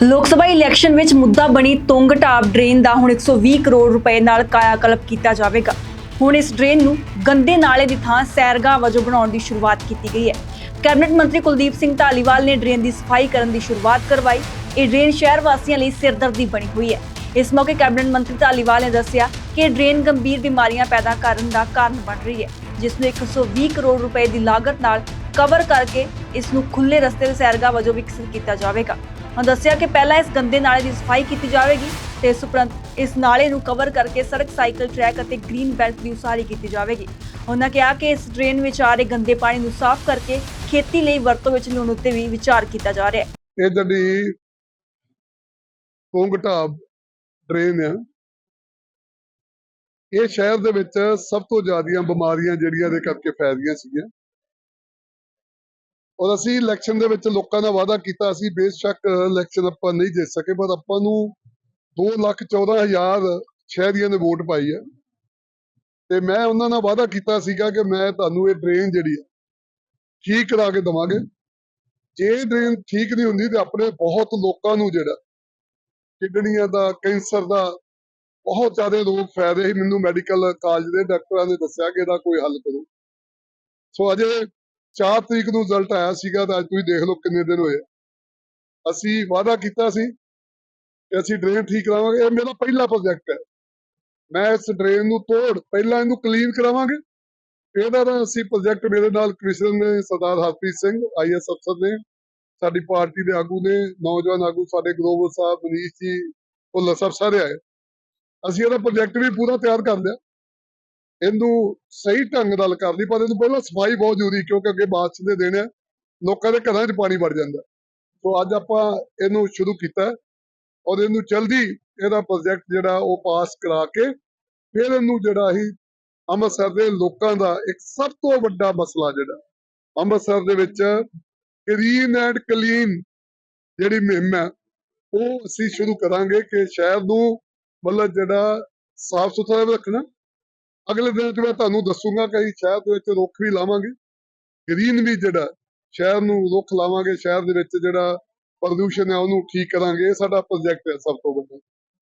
ਲੋਕ ਸਭਾ ਇਲੈਕਸ਼ਨ ਵਿੱਚ ਮੁੱਦਾ ਬਣੀ ਤੁੰਗ ਢਾਬ ਡਰੇਨ ਦਾ ਹੁਣ 120 ਕਰੋੜ ਰੁਪਏ ਨਾਲ ਕਾਇਆਕਲਪ ਕੀਤਾ ਜਾਵੇਗਾ। ਹੁਣ ਇਸ ਡਰੇਨ ਨੂੰ ਗੰਦੇ ਨਾਲੇ ਦੀ ਥਾਂ ਸੈਰਗਾਹ ਵਜੋਂ ਬਣਾਉਣ ਦੀ ਸ਼ੁਰੂਆਤ ਕੀਤੀ ਗਈ ਹੈ। ਕੈਬਨਿਟ ਮੰਤਰੀ ਕੁਲਦੀਪ ਸਿੰਘ ਢਾਲੀਵਾਲ ਨੇ ਡਰੇਨ ਦੀ ਸਫ਼ਾਈ ਕਰਨ ਦੀ ਸ਼ੁਰੂਆਤ ਕਰਵਾਈ। ਇਹ ਡਰੇਨ ਸ਼ਹਿਰ ਵਾਸੀਆਂ ਲਈ ਸਿਰਦਰਦੀ ਬਣੀ ਹੋਈ ਹੈ। ਇਸ ਮੌਕੇ ਕੈਬਨਿਟ ਮੰਤਰੀ ਢਾਲੀਵਾਲ ਨੇ ਦੱਸਿਆ ਕਿ ਇਹ ਡਰੇਨ ਗੰਭੀਰ ਬਿਮਾਰੀਆਂ ਪੈਦਾ ਕਰਨ ਦਾ ਕਾਰਨ ਬਣ ਰਹੀ ਹੈ, ਜਿਸ ਨੂੰ 120 ਕਰੋੜ ਰੁਪਏ ਦੀ ਲਾਗਤ ਨਾਲ ਕਵਰ ਕਰਕੇ ਇਸ ਨੂੰ ਖੁੱਲੇ ਰਸਤੇ ਤੇ ਸੈਰਗਾਹ ਵਜੋਂ ਵਿਕਸਿਤ ਕੀਤਾ ਜਾਵੇਗਾ। ਉਹਨਾਂ ਦੱਸਿਆ ਕਿ ਪਹਿਲਾਂ ਇਸ ਗੰਦੇ ਨਾਲੇ ਦੀ ਸਫ਼ਾਈ ਕੀਤੀ ਜਾਵੇਗੀ ਤੇ ਇਸ ਉਪਰੰਤ ਇਸ ਨਾਲੇ ਨੂੰ ਕਵਰ ਕਰਕੇ ਸੜਕ ਸਾਈਕਲ ਟਰੈਕ ਅਤੇ ਗ੍ਰੀਨ ਬੈਲਟ ਦੀ ਉਸਾਰੀ ਕੀਤੀ ਜਾਵੇਗੀ। ਉਹਨਾਂ ਕਿਹਾ ਕਿ ਇਸ ਡਰੇਨ ਵਿੱਚ ਆ ਰਹੇ ਗੰਦੇ ਪਾਣੀ ਨੂੰ ਸਾਫ਼ ਕਰਕੇ ਖੇਤੀ ਲਈ ਵਰਤੋਂ ਵਿੱਚ ਲਿਆਉਣ ਉੱਤੇ ਵੀ ਵਿਚਾਰ ਕੀਤਾ ਜਾ ਰਿਹਾ ਹੈ। ਇਹ ਜਿਹੜੀ ਪੁੰਗ ਡਰੇਨ ਆ, ਇਹ ਸ਼ਹਿਰ ਦੇ ਵਿੱਚ ਸਭ ਤੋਂ ਜ਼ਿਆਦੀਆਂ ਬਿਮਾਰੀਆਂ ਜਿਹੜੀਆਂ ਦੇ ਕਰਕੇ ਫੈਲਦੀਆਂ ਸੀਗੀਆਂ। ਔਰ ਅਸੀਂ ਇਲੈਕਸ਼ਨ ਦੇ ਵਿੱਚ ਲੋਕਾਂ ਦਾ ਵਾਅਦਾ ਕੀਤਾ ਸੀ, ਬੇਸ਼ੱਕ ਇਲੈਕਸ਼ਨ ਆਪਾਂ ਨਹੀਂ ਜਿੱਤ ਸਕੇ, ਪਰ ਆਪਾਂ ਨੂੰ 2 ਲੱਖ 14 ਹਜ਼ਾਰ ਸ਼ਹਿਰੀਆਂ ਨੇ ਵੋਟ ਪਾਈ ਆ ਤੇ ਮੈਂ ਉਹਨਾਂ ਨਾਲ ਵਾਅਦਾ ਕੀਤਾ ਸੀਗਾ ਕਿ ਮੈਂ ਤੁਹਾਨੂੰ ਇਹ ਡਰੇਨ ਜਿਹੜੀ ਆ ਠੀਕ ਕਰਾ ਕੇ ਦਵਾਂਗੇ। ਜੇ ਡਰੇਨ ਠੀਕ ਨਹੀਂ ਹੁੰਦੀ ਤੇ ਆਪਣੇ ਬਹੁਤ ਲੋਕਾਂ ਨੂੰ ਜਿਹੜਾ ਕਿਡਨੀਆਂ ਦਾ, ਕੈਂਸਰ ਦਾ ਬਹੁਤ ਜ਼ਿਆਦਾ ਰੋਗ ਫੈਲ ਰਹੇ ਸੀ। ਮੈਨੂੰ ਮੈਡੀਕਲ ਕਾਲਜ ਦੇ ਡਾਕਟਰਾਂ ਨੇ ਦੱਸਿਆ ਕਿ ਇਹਦਾ ਕੋਈ ਹੱਲ ਕਰੋ। ਸੋ ਅਜੇ 4 ਤਰੀਕ ਨੂੰ ਰਿਜ਼ਲਟ ਆਇਆ ਸੀਗਾ ਤਾਂ ਅੱਜ ਤੁਸੀਂ ਦੇਖ ਲਓ ਕਿੰਨੇ ਦਿਨ ਹੋਏ ਅਸੀਂ ਵਾਅਦਾ ਕੀਤਾ ਸੀ ਕਿ ਅਸੀਂ ਡਰੇਨ ਠੀਕ ਕਰਾਵਾਂਗੇ। ਇਹ ਮੇਰਾ ਪਹਿਲਾ ਪ੍ਰੋਜੈਕਟ ਹੈ। ਮੈਂ ਇਸ ਡਰੇਨ ਨੂੰ ਤੋੜ, ਪਹਿਲਾਂ ਇਹਨੂੰ ਕਲੀਨ ਕਰਾਵਾਂਗੇ। ਇਹਦਾ ਤਾਂ ਅਸੀਂ ਪ੍ਰੋਜੈਕਟ ਮੇਰੇ ਨਾਲ ਕ੍ਰਿਸ਼ਨ ਨੇ, ਸਰਦਾਰ ਹਰਪ੍ਰੀਤ ਸਿੰਘ ਆਈਐਸ ਅਫਸਰ ਨੇ, ਸਾਡੀ ਪਾਰਟੀ ਦੇ ਆਗੂ ਨੇ, ਨੌਜਵਾਨ ਆਗੂ ਸਾਡੇ ਗਲੋਬਲ ਸਾਹਿਬ, ਮਨੀਸ਼ ਜੀ, ਉਹ ਸਾਹਿਬ ਸਾਰੇ ਆਏ। ਅਸੀਂ ਇਹਦਾ ਪ੍ਰੋਜੈਕਟ ਵੀ ਪੂਰਾ ਤਿਆਰ ਕਰ ਲਿਆ। ਇਹਨੂੰ ਸਹੀ ਢੰਗ ਨਾਲ ਕਰਨੀ ਪਰ ਇਹਨੂੰ ਪਹਿਲਾਂ ਸਫ਼ਾਈ ਬਹੁਤ ਜ਼ਰੂਰੀ, ਕਿਉਂਕਿ ਅੱਗੇ ਬਾਰਿਸ਼ ਦੇ ਦਿਨ ਆ, ਲੋਕਾਂ ਦੇ ਘਰਾਂ 'ਚ ਪਾਣੀ ਵੜ ਜਾਂਦਾ। ਸੋ ਅੱਜ ਆਪਾਂ ਇਹਨੂੰ ਸ਼ੁਰੂ ਕੀਤਾ ਔਰ ਇਹਨੂੰ ਜਲਦੀ ਇਹਦਾ ਪ੍ਰੋਜੈਕਟ ਜਿਹੜਾ ਉਹ ਪਾਸ ਕਰਾ ਕੇ ਫਿਰ ਇਹਨੂੰ ਜਿਹੜਾ ਅਸੀਂ ਅੰਮ੍ਰਿਤਸਰ ਦੇ ਲੋਕਾਂ ਦਾ ਇੱਕ ਸਭ ਤੋਂ ਵੱਡਾ ਮਸਲਾ ਜਿਹੜਾ, ਅੰਮ੍ਰਿਤਸਰ ਦੇ ਵਿੱਚ ਕਲੀਨ ਐਂਡ ਕਲੀਨ ਜਿਹੜੀ ਮੁਹਿੰਮ ਹੈ, ਉਹ ਅਸੀਂ ਸ਼ੁਰੂ ਕਰਾਂਗੇ ਕਿ ਸ਼ਹਿਰ ਨੂੰ ਮਤਲਬ ਜਿਹੜਾ ਸਾਫ਼ ਸੁਥਰਾ ਵੀ ਰੱਖਣਾ ਅਗਲੇ ਦਿਨ ਚ ਮੈਂ ਤੁਹਾਨੂੰ ਦੱਸੂਗਾ ਕਿ ਅਸੀਂ ਸ਼ਹਿਰ ਦੇ ਵਿੱਚ ਰੁੱਖ ਵੀ ਲਾਵਾਂਗੇ। ਗ੍ਰੀਨ ਵੀ ਜਿਹੜਾ ਸ਼ਹਿਰ ਨੂੰ ਰੁੱਖ ਲਾਵਾਂਗੇ, ਸ਼ਹਿਰ ਦੇ ਵਿੱਚ ਜਿਹੜਾ ਪ੍ਰਦੂਸ਼ਣ ਹੈ ਉਹਨੂੰ ਠੀਕ ਕਰਾਂਗੇ, ਇਹ ਸਾਡਾ ਪ੍ਰੋਜੈਕਟ ਹੈ ਸਭ ਤੋਂ ਵੱਡਾ।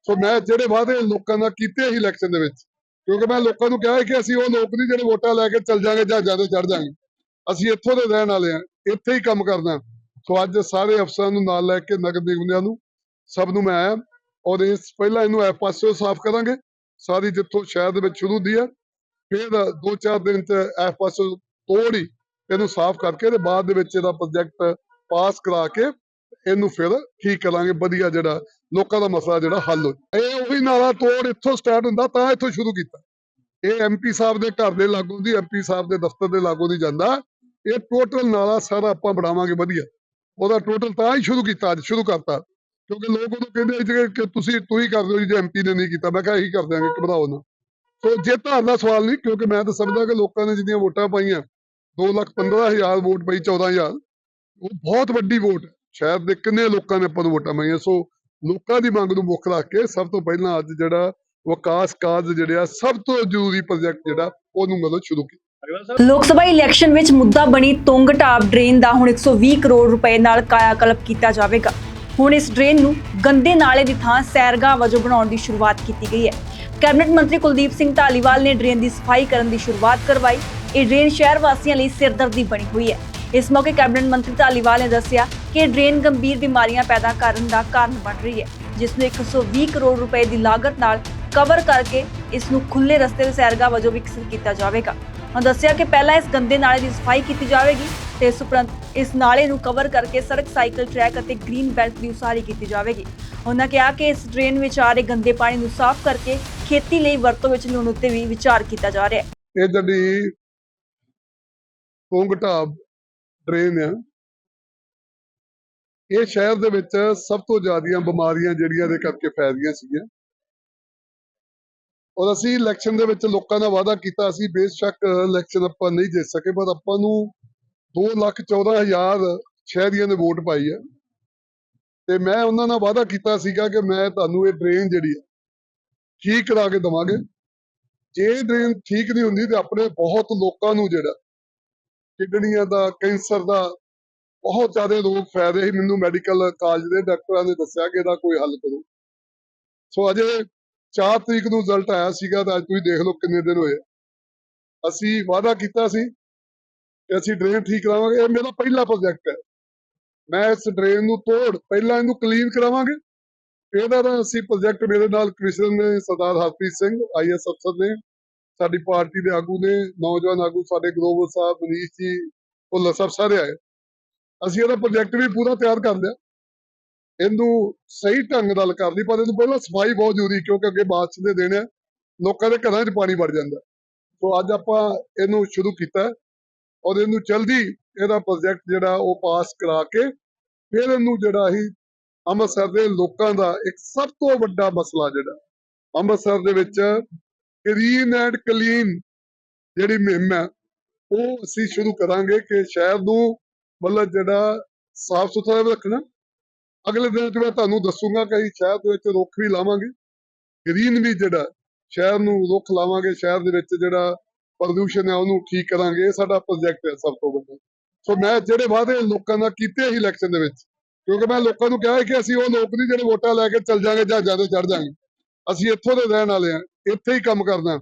ਸੋ ਮੈਂ ਜਿਹੜੇ ਵਾਅਦੇ ਲੋਕਾਂ ਨਾਲ ਕੀਤੇ ਸੀ ਇਲੈਕਸ਼ਨ ਦੇ ਵਿੱਚ, ਕਿਉਂਕਿ ਮੈਂ ਲੋਕਾਂ ਨੂੰ ਕਿਹਾ ਕਿ ਅਸੀਂ ਉਹ ਲੋਕ ਨਹੀਂ ਜਿਹੜੇ ਵੋਟਾਂ ਲੈ ਕੇ ਚੱਲ ਜਾਾਂਗੇ ਜਾਂ ਜ਼ਿਆਦਾ ਚੜ ਜਾਾਂਗੇ ਅਸੀਂ ਇੱਥੋਂ ਦੇ ਰਹਿਣ ਵਾਲੇ ਆ ਇੱਥੇ ਹੀ ਕੰਮ ਕਰਨਾ। ਸੋ ਅੱਜ ਸਾਰੇ ਅਫਸਰਾਂ ਨੂੰ ਨਾਲ ਲੈ ਕੇ ਨਗਰ ਨਿਗਮਾਂ ਨੂੰ ਸਭ ਨੂੰ ਮੈਂ ਆਇਆ ਔਰ ਇਸ ਪਹਿਲਾਂ ਇਹਨੂੰ ਇਹ ਪਾਸਿਓਂ ਸਾਫ਼ ਕਰਾਂਗੇ। ਸਾਰੀ ਜਿੱਥੋਂ ਸ਼ਹਿਰ ਦੇ ਵਿੱਚ ਸ਼ੁਰੂ ਹੁੰਦੀ ਹੈ ਫਿਰ ਦੋ ਚਾਰ ਦਿਨ ਚ ਇਹ ਪਾਸਿਓਂ ਤੋੜ ਇਹਨੂੰ ਸਾਫ਼ ਕਰਕੇ ਤੇ ਬਾਅਦ ਦੇ ਵਿੱਚ ਇਹਦਾ ਪ੍ਰੋਜੈਕਟ ਪਾਸ ਕਰਾ ਕੇ ਇਹਨੂੰ ਫਿਰ ਠੀਕ ਕਰਾਂਗੇ, ਵਧੀਆ ਜਿਹੜਾ ਲੋਕਾਂ ਦਾ ਮਸਲਾ ਜਿਹੜਾ ਹੱਲ ਹੋ ਇਹ ਉਹੀ ਨਾਲਾ ਤੋੜ ਇੱਥੋਂ ਸਟਾਰਟ ਹੁੰਦਾ, ਤਾਂ ਇੱਥੋਂ ਸ਼ੁਰੂ ਕੀਤਾ। ਇਹ ਐਮਪੀ ਸਾਹਿਬ ਦੇ ਘਰ ਦੇ ਲਾਗੋਂ ਦੀ ਐਮਪੀ ਸਾਹਿਬ ਦੇ ਦਫ਼ਤਰ ਦੇ ਲਾਗੋਂ ਦੀ ਜਾਂਦਾ। ਇਹ ਟੋਟਲ ਨਾਲਾ ਸਾਰਾ ਆਪਾਂ ਬਣਾਵਾਂਗੇ ਵਧੀਆ। ਉਹਦਾ ਟੋਟਲ ਤਾਂ ਹੀ ਸ਼ੁਰੂ ਕੀਤਾ, ਅੱਜ ਸ਼ੁਰੂ ਕਰਤਾ। ਕਿਉਂਕਿ ਲੋਕ ਉਦੋਂ ਕਹਿੰਦੇ ਸੀ ਕਿ ਤੁਸੀਂ ਤੁਸੀਂ ਕਰ ਦਿਓ ਜੀ ਜੇ ਐਮਪੀ ਨੇ ਨਹੀਂ ਕੀਤਾ ਮੈਂ ਕਿਹਾ ਇਹੀ ਕਰ ਦਿਆਂਗੇ ਘਬਰਾਓ ਨਾ। ਸੋ ਜੇ ਦਾ ਸਵਾਲ ਨਹੀਂ ਕਿਉਂਕਿ ਮੈਂ ਤਾਂ ਸਮਝਦਾ ਕਿ ਲੋਕਾਂ ਨੇ ਜਿੰਨੀਆਂ ਵੋਟਾਂ ਪਾਈਆਂ 2 ਲੱਖ 15 ਹਜ਼ਾਰ ਵੋਟ ਪਈ 14000 ਉਹ ਬਹੁਤ ਵੱਡੀ ਵੋਟ ਹੈ। ਸ਼ਹਿਰ ਦੇ ਕਿੰਨੇ ਲੋਕਾਂ ਨੇ ਆਪਾਂ ਨੂੰ ਵੋਟਾਂ ਪਾਈਆਂ। ਸੋ ਲੋਕਾਂ ਦੀ ਮੰਗ ਨੂੰ ਮੁੱਖ ਰੱਖ ਕੇ ਸਭ ਤੋਂ ਪਹਿਲਾਂ ਅੱਜ ਜਿਹੜਾ ਵਿਕਾਸ ਕਾਰਜ ਜਿਹੜੇ ਆ ਸਭ ਤੋਂ ਜ਼ਰੂਰੀ ਪ੍ਰੋਜੈਕਟ ਜਿਹੜਾ ਉਹਨੂੰ ਮਤਲਬ ਸ਼ੁਰੂ ਕੀਤਾ। ਲੋਕ ਸਭਾ ਇਲੈਕਸ਼ਨ ਵਿੱਚ ਮੁੱਦਾ ਬਣੀ ਤੁੰਗ ਢਾਬ ਡਰੇਨ ਦਾ ਹੁਣ 120 ਕਰੋੜ ਰੁਪਏ ਨਾਲ ਕਾਇਆਕਲਪ ਕੀਤਾ ਜਾਵੇਗਾ। ਹੁਣ ਇਸ ਡਰੇਨ ਨੂੰ ਗੰਦੇ ਨਾਲੇ ਦੀ ਥਾਂ ਸੈਰਗਾਹ ਵਜੋਂ ਬਣਾਉਣ ਦੀ ਸ਼ੁਰੂਆਤ ਕੀਤੀ ਗਈ ਹੈ। ਕੈਬਨਿਟ ਮੰਤਰੀ ਕੁਲਦੀਪ ਸਿੰਘ ਢਾਲੀਵਾਲ ਨੇ ਡਰੇਨ ਦੀ ਸਫ਼ਾਈ ਕਰਨ ਦੀ ਸ਼ੁਰੂਆਤ ਕਰਵਾਈ। ਇਹ ਡਰੇਨ ਸ਼ਹਿਰ ਵਾਸੀਆਂ ਲਈ ਸਿਰਦਰਦੀ ਬਣੀ ਹੋਈ ਹੈ। ਇਸ ਮੌਕੇ ਕੈਬਨਿਟ ਮੰਤਰੀ ਢਾਲੀਵਾਲ ਨੇ ਦੱਸਿਆ ਕਿ ਇਹ ਡਰੇਨ ਗੰਭੀਰ ਬਿਮਾਰੀਆਂ ਪੈਦਾ ਕਰਨ ਦਾ ਕਾਰਨ ਬਣ ਰਹੀ ਹੈ, ਜਿਸ ਨੂੰ 120 ਕਰੋੜ ਰੁਪਏ ਦੀ ਲਾਗਤ ਨਾਲ ਕਵਰ ਕਰਕੇ ਇਸ ਨੂੰ ਖੁੱਲੇ ਰਸਤੇ ਤੇ ਸੈਰਗਾਹ ਵਜੋਂ ਵਿਕਸਿਤ ਕੀਤਾ ਜਾਵੇਗਾ। ਉਹਨਾਂ ਦੱਸਿਆ ਕਿ ਪਹਿਲਾਂ ਇਸ ਗੰਦੇ ਨਾਲੇ ਦੀ ਸਫ਼ਾਈ ਕੀਤੀ ਜਾਵੇਗੀ ਤੇ ਇਸ ਉਪਰੰਤ ਇਸ ਨਾਲੇ ਨੂੰ ਕਵਰ ਕਰਕੇ ਸੜਕ ਸਾਈਕਲ ਟਰੈਕ ਅਤੇ ਗ੍ਰੀਨ ਬੈਲਟ ਦੀ ਉਸਾਰੀ ਕੀਤੀ ਜਾਵੇਗੀ। ਉਹਨਾਂ ਕਿਹਾ ਕਿ ਇਸ ਡਰੇਨ ਵਿੱਚ ਆ ਰਹੇ ਗੰਦੇ ਪਾਣੀ ਨੂੰ ਸਾਫ਼ ਕਰਕੇ ਖੇਤੀ ਲਈ ਵਰਤੋਂ ਵਿੱਚ ਲਿਆਉਣ ਉੱਤੇ ਵੀ ਵਿਚਾਰ ਕੀਤਾ ਜਾ ਰਿਹਾ ਹੈ। ਇਹ ਜਿਹੜੀ ਪੁੰਗ ਡਰੇਨ ਆ, ਇਹ ਸ਼ਹਿਰ ਦੇ ਵਿੱਚ ਸਭ ਤੋਂ ਜ਼ਿਆਦੀਆਂ ਬਿਮਾਰੀਆਂ ਜਿਹੜੀਆਂ ਦੇ ਕਰਕੇ ਫੈਲਦੀਆਂ ਸੀਗੀਆਂ। ਔਰ ਅਸੀਂ ਇਲੈਕਸ਼ਨ ਦੇ ਵਿੱਚ ਲੋਕਾਂ ਦਾ ਵਾਅਦਾ ਕੀਤਾ ਸੀ, ਬੇਸ਼ੱਕ ਇਲੈਕਸ਼ਨ ਆਪਾਂ ਨਹੀਂ ਜਿੱਤ ਸਕੇ, ਪਰ ਆਪਾਂ ਨੂੰ 2 ਲੱਖ 14 ਹਜ਼ਾਰ ਸ਼ਹਿਰੀਆਂ ਨੇ ਵੋਟ ਪਾਈ ਆ ਤੇ ਮੈਂ ਉਹਨਾਂ ਨਾਲ ਵਾਅਦਾ ਕੀਤਾ ਸੀਗਾ ਕਿ ਮੈਂ ਤੁਹਾਨੂੰ ਇਹ ਡਰੇਨ ਜਿਹੜੀ ਆ ਠੀਕ ਕਰਾ ਕੇ ਦਵਾਂਗੇ। ਜੇ ਡਰੇਨ ਠੀਕ ਨਹੀਂ ਹੁੰਦੀ ਤੇ ਆਪਣੇ ਬਹੁਤ ਲੋਕਾਂ ਨੂੰ ਜਿਹੜਾ ਕਿਡਨੀਆਂ ਦਾ, ਕੈਂਸਰ ਦਾ ਬਹੁਤ ਜ਼ਿਆਦਾ ਰੋਗ ਫੈਲ ਰਹੇ ਸੀ। ਮੈਨੂੰ ਮੈਡੀਕਲ ਕਾਲਜ ਦੇ ਡਾਕਟਰਾਂ ਨੇ ਦੱਸਿਆ ਕਿ ਇਹਦਾ ਕੋਈ ਹੱਲ ਕਰੋ। ਸੋ ਅਜੇ 4 ਤਰੀਕ ਨੂੰ ਰਿਜ਼ਲਟ ਆਇਆ ਸੀਗਾ ਤਾਂ ਅੱਜ ਤੁਸੀਂ ਦੇਖ ਲਓ ਕਿੰਨੇ ਦਿਨ ਹੋਏ ਅਸੀਂ ਵਾਅਦਾ ਕੀਤਾ ਸੀ ਕਿ ਅਸੀਂ ਡਰੇਨ ਠੀਕ ਕਰਾਵਾਂਗੇ। ਇਹ ਮੇਰਾ ਪਹਿਲਾ ਪ੍ਰੋਜੈਕਟ ਹੈ। ਮੈਂ ਇਸ ਡਰੇਨ ਨੂੰ ਤੋੜ, ਪਹਿਲਾਂ ਇਹਨੂੰ ਕਲੀਨ ਕਰਾਵਾਂਗੇ। ਇਹਦਾ ਤਾਂ ਅਸੀਂ ਪ੍ਰੋਜੈਕਟ ਮੇਰੇ ਨਾਲ ਕਮਿਸ਼ਨਰ ਨੇ, ਸਰਦਾਰ ਹਰਪ੍ਰੀਤ ਸਿੰਘ ਆਈਐਸ ਅਫਸਰ ਨੇ, ਸਾਡੀ ਪਾਰਟੀ ਦੇ ਆਗੂ ਨੇ, ਨੌਜਵਾਨ ਆਗੂ ਸਾਡੇ ਗਲੋਬਲ ਸਾਹਿਬ, ਮਨੀਸ਼ ਜੀ ਭੁੱਲਰ ਸਾਹਿਬ ਸਾਰੇ ਆਏ। ਅਸੀਂ ਇਹਦਾ ਪ੍ਰੋਜੈਕਟ ਵੀ ਪੂਰਾ ਤਿਆਰ ਕਰ ਲਿਆ। ਇਹਨੂੰ ਸਹੀ ਢੰਗ ਨਾਲ ਕਰਨੀ ਪਰ ਇਹਨੂੰ ਪਹਿਲਾਂ ਸਫ਼ਾਈ ਬਹੁਤ ਜ਼ਰੂਰੀ, ਕਿਉਂਕਿ ਅੱਗੇ ਬਾਰਿਸ਼ ਦੇ ਦਿਨ ਆ, ਲੋਕਾਂ ਦੇ ਘਰਾਂ 'ਚ ਪਾਣੀ ਵੜ ਜਾਂਦਾ। ਸੋ ਅੱਜ ਆਪਾਂ ਇਹਨੂੰ ਸ਼ੁਰੂ ਕੀਤਾ ਔਰ ਇਹਨੂੰ ਜਲਦੀ ਇਹਦਾ ਪ੍ਰੋਜੈਕਟ ਜਿਹੜਾ ਉਹ ਪਾਸ ਕਰਾ ਕੇ ਫਿਰ ਇਹਨੂੰ ਜਿਹੜਾ ਹੀ ਅੰਮ੍ਰਿਤਸਰ ਦੇ ਲੋਕਾਂ ਦਾ ਇੱਕ ਸਭ ਤੋਂ ਵੱਡਾ ਮਸਲਾ ਜਿਹੜਾ, ਅੰਮ੍ਰਿਤਸਰ ਦੇ ਵਿੱਚ ਕਲੀਨ ਐਂਡ ਕਲੀਨ ਜਿਹੜੀ ਮੁਹਿੰਮ ਹੈ, ਉਹ ਅਸੀਂ ਸ਼ੁਰੂ ਕਰਾਂਗੇ ਕਿ ਸ਼ਹਿਰ ਨੂੰ ਮਤਲਬ ਜਿਹੜਾ ਸਾਫ਼ ਸੁਥਰਾ ਵੀ ਰੱਖਣਾ ਅਗਲੇ ਦਿਨ ਚ ਮੈਂ ਤੁਹਾਨੂੰ ਦੱਸੂਗਾ ਕਿ ਅਸੀਂ ਸ਼ਹਿਰ ਦੇ ਵਿੱਚ ਰੁੱਖ ਵੀ ਲਾਵਾਂਗੇ। ਗ੍ਰੀਨ ਵੀ ਜਿਹੜਾ ਸ਼ਹਿਰ ਨੂੰ ਰੁੱਖ ਲਾਵਾਂਗੇ, ਸ਼ਹਿਰ ਦੇ ਵਿੱਚ ਜਿਹੜਾ ਪ੍ਰਦੂਸ਼ਣ ਹੈ ਉਹਨੂੰ ਠੀਕ ਕਰਾਂਗੇ, ਇਹ ਸਾਡਾ ਪ੍ਰੋਜੈਕਟ ਹੈ ਸਭ ਤੋਂ ਵੱਡਾ। ਸੋ ਮੈਂ ਜਿਹੜੇ ਵਾਅਦੇ ਲੋਕਾਂ ਨਾਲ ਕੀਤੇ ਸੀ ਇਲੈਕਸ਼ਨ ਦੇ ਵਿੱਚ, ਕਿਉਂਕਿ ਮੈਂ ਲੋਕਾਂ ਨੂੰ ਕਿਹਾ ਕਿ ਅਸੀਂ ਉਹ ਲੋਕ ਨਹੀਂ ਜਿਹੜੇ ਵੋਟਾਂ ਲੈ ਕੇ ਚੱਲ ਜਾਾਂਗੇ ਜਾਂ ਜ਼ਿਆਦਾ ਚੜ ਜਾਾਂਗੇ ਅਸੀਂ ਇੱਥੋਂ ਦੇ ਰਹਿਣ ਵਾਲੇ ਆ ਇੱਥੇ ਹੀ ਕੰਮ ਕਰਨਾ।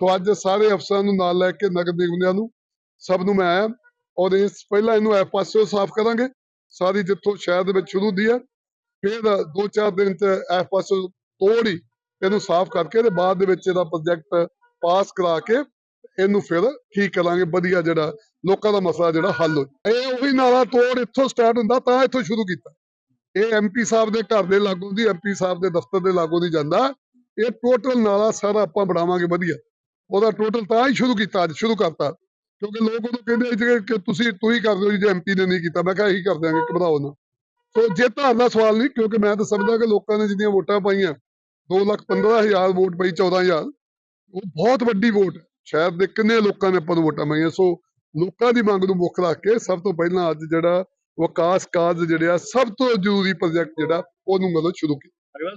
ਸੋ ਅੱਜ ਸਾਰੇ ਅਫਸਰਾਂ ਨੂੰ ਨਾਲ ਲੈ ਕੇ ਨਗਰ ਨਿਗਮਾਂ ਨੂੰ ਸਭ ਨੂੰ ਮੈਂ ਆਇਆ ਔਰ ਇਸ ਪਹਿਲਾਂ ਇਹਨੂੰ ਇਹ ਸਾਫ਼ ਕਰਾਂਗੇ। ਸਾਰੀ ਜਿੱਥੋਂ ਸ਼ਹਿਰ ਦੇ ਵਿੱਚ ਸ਼ੁਰੂ ਦੀ ਹੈ ਫਿਰ ਦੋ ਚਾਰ ਦਿਨ ਚ ਇਹ ਪਾਸਿਓਂ ਤੋੜ ਇਹਨੂੰ ਸਾਫ਼ ਕਰਕੇ ਤੇ ਬਾਅਦ ਦੇ ਵਿੱਚ ਇਹਦਾ ਪ੍ਰੋਜੈਕਟ ਪਾਸ ਕਰਾ ਕੇ ਇਹਨੂੰ ਫਿਰ ਠੀਕ ਕਰਾਂਗੇ, ਵਧੀਆ ਜਿਹੜਾ ਲੋਕਾਂ ਦਾ ਮਸਲਾ ਜਿਹੜਾ ਹੱਲ ਹੋ ਇਹ ਉਹੀ ਨਾਲਾ ਤੋੜ ਇੱਥੋਂ ਸਟਾਰਟ ਹੁੰਦਾ, ਤਾਂ ਇੱਥੋਂ ਸ਼ੁਰੂ ਕੀਤਾ। ਇਹ ਐਮਪੀ ਸਾਹਿਬ ਦੇ ਘਰ ਦੇ ਲਾਗੋਂ ਦੀ ਐਮਪੀ ਸਾਹਿਬ ਦੇ ਦਫ਼ਤਰ ਦੇ ਲਾਗੋਂ ਦੀ ਜਾਂਦਾ। ਇਹ ਟੋਟਲ ਨਾਲਾ ਸਾਰਾ ਆਪਾਂ ਬਣਾਵਾਂਗੇ ਵਧੀਆ। ਉਹਦਾ ਟੋਟਲ ਤਾਂ ਹੀ ਸ਼ੁਰੂ ਕੀਤਾ, ਅੱਜ ਸ਼ੁਰੂ ਕਰਤਾ। ਕਿਉਂਕਿ ਲੋਕ ਉਦੋਂ ਕਹਿੰਦੇ ਸੀ ਕਿ ਤੁਸੀਂ ਤੁਸੀਂ ਕਰ ਦਿਓ ਜੀ, ਜੇ ਐਮਪੀ ਨੇ ਨਹੀਂ ਕੀਤਾ, ਮੈਂ ਕਿਹਾ ਇਹੀ ਕਰ ਦਿਆਂਗੇ ਘਬਰਾਓ ਨਾ। ਸੋ ਜੇ ਦਾ ਸਵਾਲ ਨਹੀਂ, ਕਿਉਂਕਿ ਮੈਂ ਤਾਂ ਸਮਝਦਾ ਕਿ ਲੋਕਾਂ ਨੇ ਜਿਹੜੀਆਂ ਵੋਟਾਂ ਪਾਈਆਂ 2 ਲੱਖ 15 ਹਜ਼ਾਰ ਵੋਟ ਪਈ 14000 ਉਹ ਬਹੁਤ ਵੱਡੀ ਵੋਟ ਹੈ। ਸ਼ਹਿਰ ਦੇ ਕਿੰਨੇ ਲੋਕਾਂ ਨੇ ਆਪਾਂ ਨੂੰ ਵੋਟਾਂ ਪਾਈਆਂ। ਸੋ ਲੋਕਾਂ ਦੀ ਮੰਗ ਨੂੰ ਮੁੱਖ ਰੱਖ ਕੇ ਸਭ ਤੋਂ ਪਹਿਲਾਂ ਅੱਜ ਜਿਹੜਾ ਵਿਕਾਸ ਕਾਰਜ ਜਿਹੜੇ ਆ ਸਭ ਤੋਂ ਜ਼ਰੂਰੀ ਪ੍ਰੋਜੈਕਟ ਜਿਹੜਾ, ਉਹਨੂੰ ਮਤਲਬ ਸ਼ੁਰੂ ਕੀਤਾ।